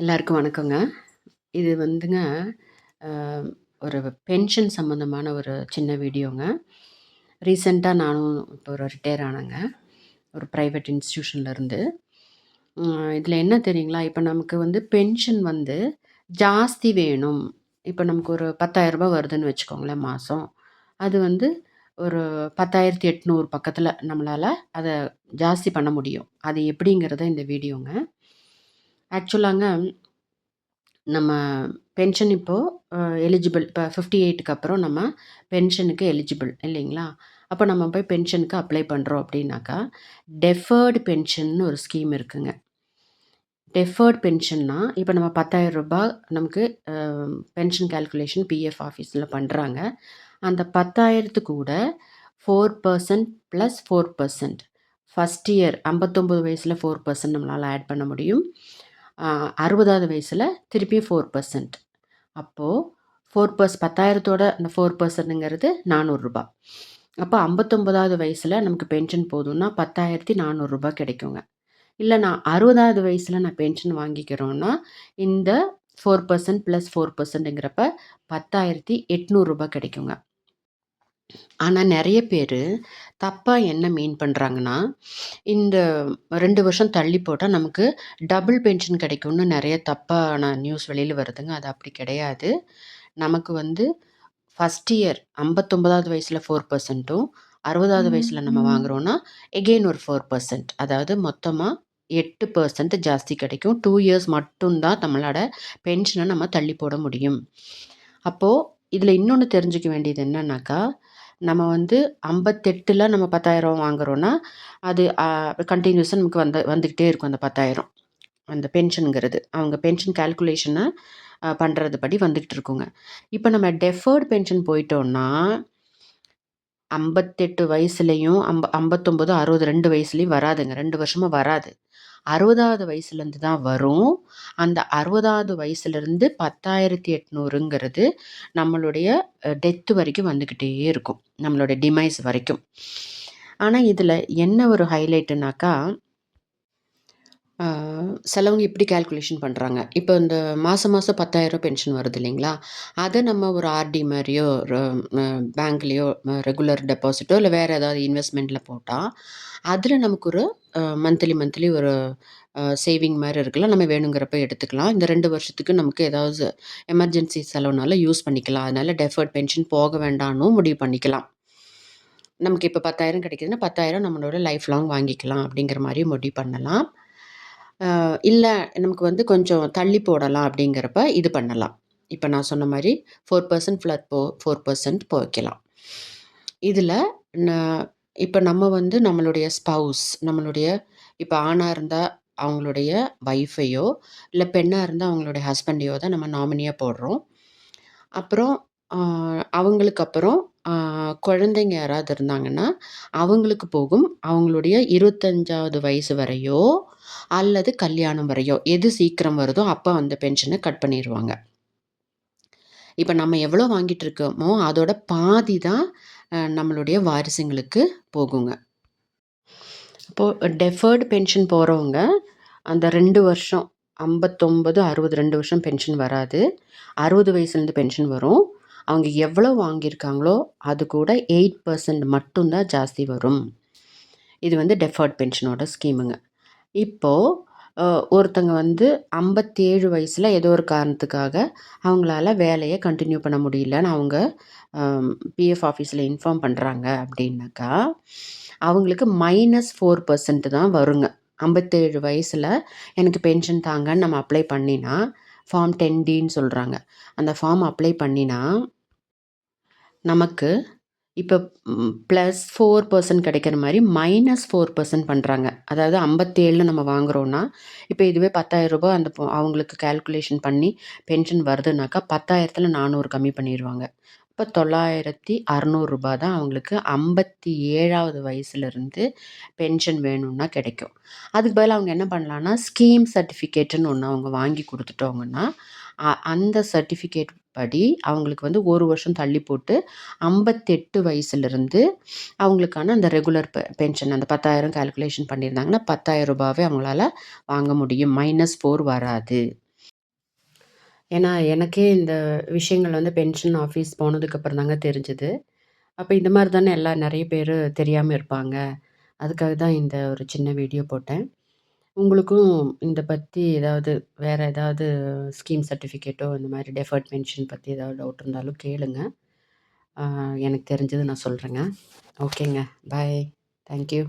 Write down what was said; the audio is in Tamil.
எல்லாருக்கும் வணக்கங்க. இது வந்துங்க ஒரு பென்ஷன் சம்மந்தமான ஒரு சின்ன வீடியோங்க. ரீசெண்டாக நானும் இப்போ ஒரு ரிட்டையர் ஆனேங்க. ஒரு ப்ரைவேட் இன்ஸ்டியூஷன்லேருந்து இதில் என்ன தெரியுங்களா? இப்போ நமக்கு வந்து பென்ஷன் வந்து ஜாஸ்தி வேணும். இப்போ நமக்கு ஒரு ரூ. 10,000 வருதுன்னு வச்சுக்கோங்களேன் மாதம் அது வந்து ஒரு பத்தாயிரத்தி எட்நூறு பக்கத்தில் நம்மளால் அதை ஜாஸ்தி பண்ண முடியும். அது எப்படிங்கிறத இந்த வீடியோங்க. ஆக்சுவலாங்க நம்ம பென்ஷன் இப்போது எலிஜிபிள் எலிஜிபிள் இப்ப 58க்கு அப்புறம் நம்ம பென்ஷனுக்கு எலிஜிபிள் இல்லைங்களா? அப்போ நம்ம போய் பென்ஷனுக்கு அப்ளை பண்ணுறோம் அப்படின்னாக்கா, டெஃபர்டு பென்ஷன்னு ஒரு ஸ்கீம் இருக்குங்க. டெஃபர்ட் பென்ஷன்னா இப்போ நம்ம பத்தாயிரம் ரூபாய் நமக்கு பென்ஷன் கேல்குலேஷன் பிஎஃப் ஆஃபீஸில் பண்ணுறாங்க அந்த பத்தாயிரத்து கூட four percent plus four percent first year ஐம்பத்தொம்போது வயசில் ஃபோர் பர்சன்ட் நம்மளால் ஆட் பண்ண முடியும். அறுபதாவது வயசில் திருப்பி ஃபோர் பர்சன்ட் அப்போது ஃபோர் பர்ஸ் பத்தாயிரத்தோட அந்த ஃபோர் பர்சன்ட்டுங்கிறது நானூறுரூபா அப்போ ஐம்பத்தொம்போதாவது வயசில் நமக்கு பென்ஷன் போதும்னா பத்தாயிரத்தி நானூறுரூபா கிடைக்குங்க. இல்ல நான் 60வது வயசுல நான் பென்ஷன் வாங்கிக்கிறோம்னா, இந்த 4% ப்ளஸ் 4%ங்கிறப்ப ரூ. 10,800 கிடைக்குங்க. ஆனா நெறைய பேரு தப்பா என்ன மீன் பண்றாங்கன்னா, இந்த 2 வருஷம் தள்ளி போட்டா நமக்கு டபுள் பென்ஷன் கிடைக்கும்னு நெறைய தப்பான நியூஸ் வெளியில வருதுங்க. அது அப்படி கிடையாது. நமக்கு வந்து ஃபர்ஸ்ட் இயர் 59வது வயசுல 4%ம் 60வது வயசுல நம்ம வாங்குறோம்னா, எகெயின் ஒரு 4% அதாவது எட்டு பர்சன்ட் ஜாஸ்தி கிடைக்கும். டூ இயர்ஸ் மட்டும்தான் நம்மளோட பென்ஷனை நம்ம தள்ளி போட முடியும். அப்போது இதில் இன்னொன்று தெரிஞ்சுக்க வேண்டியது என்னன்னாக்கா, நம்ம வந்து 58ல நம்ம பத்தாயிரம் வாங்குறோன்னா அது கண்டினியூஸாக நமக்கு வந்து வந்துக்கிட்டே இருக்கும் அந்த 10,000 அந்த பென்ஷனுங்கிறது அவங்க பென்ஷன் கால்குலேஷனை பண்ணுறது படி வந்துக்கிட்டு இருக்குங்க. இப்போ நம்ம டெஃபர்ட் பென்ஷன் போயிட்டோன்னா ஐம்பத்தெட்டு வயசுலேயும் அம்ப ஐம்பத்தொம்போது அறுபது ரெண்டு வயசுலேயும் வராதுங்க. ரெண்டு வருஷமாக வராது. 60வது வயசுலேருந்து தான் வரும். அந்த 60வது வயசுலேருந்து 10,800ங்கிறது நம்மளுடைய டெத்து வரைக்கும் வந்துக்கிட்டே இருக்கும். நம்மளுடைய டிமைஸ் வரைக்கும். ஆனால் இதில் என்ன ஒரு ஹைலைட்டுனாக்கா ஆ சிலவங்க இப்படி கால்குலேஷன் பண்றாங்க. இப்போ இந்த மாசம் மாசம் 10,000 பென்ஷன் வருது இல்லைங்களா? அத நம்ம ஒரு ஆர்டி மாரியோ, ஒரு அ பேங்க்லயோ ரெகுலர் டெபாசிட்டோ இல்ல வேற ஏதாவது இன்வெஸ்ட்மென்ட்ல போட்டா, அதில் நமக்கு ஒரு அ மந்த்லி மந்த்லி ஒரு அ சேவிங் மாரி இருக்கலாம். நம்ம வேணுங்கிறப்ப எடுத்துக்கலாம். இந்த 2 வருஷத்துக்கு நமக்கு ஏதாவது எமர்ஜென்சி செலவுனால யூஸ் பண்ணிக்கலாம். அதனால டெஃபர்ட் பென்ஷன் போக வேண்டான்னும் முடிவு பண்ணிக்கலாம். நமக்கு இப்போ 10,000 கிடைக்குதுன்னா, 10,000 நம்மளோட லைஃப் லாங் வாங்கிக்கலாம் அப்படிங்கிற மாரி முடிவு பண்ணலாம். இல்லை நமக்கு வந்து கொஞ்சம் தள்ளி போடலாம் அப்படிங்கிறப்ப இது பண்ணலாம். இப்போ நான் சொன்ன மாதிரி ஃபோர் பர்சன்ட் ஃப்ளட் போ ஃபோர் பர்சன்ட் போய்க்கலாம் இதில் இப்போ நம்ம வந்து நம்மளுடைய ஸ்பவுஸ் நம்மளுடைய இப்போ ஆணாக இருந்தால் அவங்களுடைய ஒய்ஃபையோ இல்லை பெண்ணாக இருந்தால் அவங்களுடைய ஹஸ்பண்டையோ தான் நம்ம நாமினியாக போடுறோம். அப்புறம் அவங்களுக்கு அப்புறம் குழந்தைங்க யாராவது இருந்தாங்கன்னா, அவங்களுக்கு போகும். அவங்களுடைய 25வது வயசு வரையோ, அல்லது கல்யாணம் வரையோ, எது சீக்கிரம் வருதோ அப்போ அந்த பென்ஷனை கட் பண்ணிடுவாங்க இப்போ நம்ம எவ்வளோ வாங்கிட்டு இருக்கோமோ, அதோட பாதி தான் நம்மளுடைய வாரிசுங்களுக்கு போகுங்க. இப்போ டெஃபர்டு பென்ஷன் போகிறவங்க அந்த ரெண்டு வருஷம் 59, 60 2 வருஷம் பென்ஷன் வராது. 60 வயசுலேருந்து பென்ஷன் வரும். அவங்க எவ்வளோ வாங்கியிருக்காங்களோ, அது கூட எயிட் பர்சன்ட் மட்டும்தான் ஜாஸ்தி வரும். இது வந்து டெஃபர்ட் பென்ஷனோட ஸ்கீமுங்க. இப்போது ஒருத்தங்க வந்து ஐம்பத்தேழு வயசில் ஏதோ ஒரு காரணத்துக்காக அவங்களால வேலையை கண்டினியூ பண்ண முடியலன்னு அவங்க பிஎஃப் ஆஃபீஸில் இன்ஃபார்ம் பண்ணுறாங்க அப்படின்னாக்கா, அவங்களுக்கு மைனஸ் 4% தான் வருங்க. ஐம்பத்தேழு வயசில் எனக்கு பென்ஷன் தாங்கன்னு நம்ம அப்ளை பண்ணினா, ஃபார்ம் டென் டின்னு சொல்கிறாங்க அந்த ஃபார்ம் அப்ளை பண்ணினா நமக்கு இப்போ ப்ளஸ் ஃபோர் பர்சன்ட் கிடைக்கிற மாதிரி மைனஸ் ஃபோர் பர்சன்ட் பண்ணுறாங்க அதாவது 57ல நம்ம வாங்குகிறோன்னா இப்போ இதுவே ரூ. 10,000 அந்த அவங்களுக்கு கால்குலேஷன் பண்ணி பென்ஷன் வருதுனாக்கா, 10,000த்துல 400 கம்மி பண்ணிடுவாங்க இப்போ தொள்ளாயிரத்தி அறநூறுரூபா தான் அவங்களுக்கு 57வது வயசுலேருந்து பென்ஷன் வேணும்னா கிடைக்கும். அதுக்கு பதில் அவங்க என்ன பண்ணலான்னா ஸ்கீம் சர்டிஃபிகேட்டுன்னு ஒன்று அவங்க வாங்கி கொடுத்துட்டோங்கன்னா அ அந்த சர்டிஃபிகேட் படி அவங்களுக்கு வந்து ஒரு வருஷம் தள்ளி போட்டு ஐம்பத்தெட்டு வயசுலேருந்து அவங்களுக்கான அந்த ரெகுலர் பெ பென்ஷன் அந்த பத்தாயிரம் கால்குலேஷன் பண்ணியிருந்தாங்கன்னா பத்தாயிரம் ரூபாவே அவங்களால வாங்க முடியும். மைனஸ் ஃபோர் வராது. ஏன்னா எனக்கே இந்த விஷயங்கள் வந்து பென்ஷன் ஆஃபீஸ் போனதுக்கப்புறம் தாங்க தெரிஞ்சுது. அப்போ இந்த மாதிரி தானே எல்லாம் நிறைய பேர் தெரியாமல் இருப்பாங்க. அதுக்காக தான் இந்த ஒரு சின்ன வீடியோ போட்டேன். உங்களுக்கும் இந்த பத்தி ஏதாவது வேற ஏதாவது ஸ்கீம் சர்டிஃபிகேட்டோ இந்த மாதிரி டெஃபர்ட் பென்ஷன் பத்தி ஏதாவது டவுட் இருந்தாலும் கேளுங்க. ஆ எனக்கு தெரிஞ்சது நான் சொல்றேங்க. ஓகேங்க. பாய். Thank you.